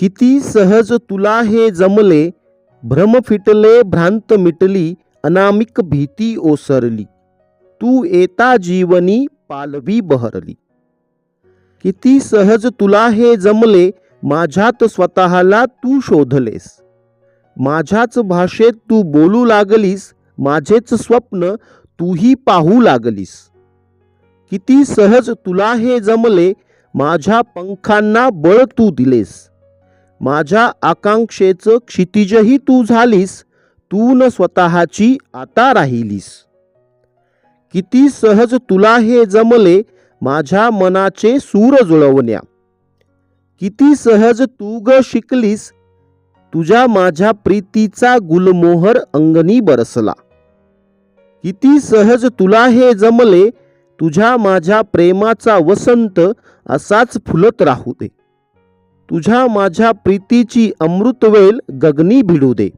किती सहज तुला हे जमले? भ्रम फिटले भ्रांत मिटली अनामिक भीती ओसरली. तू येता जीवनी पालवी बहरली. किती सहज तुला हे जमले माझ्यात स्वतःला तू शोधलेस. माझ्याच भाषेत तू बोलू लागलीस माझेच स्वप्न तूही पाहू लागलीस. किती सहज तुला हे जमले माझ्या पंखांना बळ तू दिलेस. माझ्या आकांक्षेचं क्षितिजही तू झालीस तू न स्वतःची आता राहिलीस. किती सहज तुला हे जमले माझ्या मनाचे सूर जुळवण्या. किती सहज तू ग शिकलीस तुझ्या माझ्या प्रीतीचा गुलमोहर अंगणी बरसला. किती सहज तुला हे जमले तुझ्या माझ्या प्रेमाचा वसंत असाच फुलत राहू दे. तुझ्या माझ्या प्रीतीची अमृतवेल गगनी भिडू दे.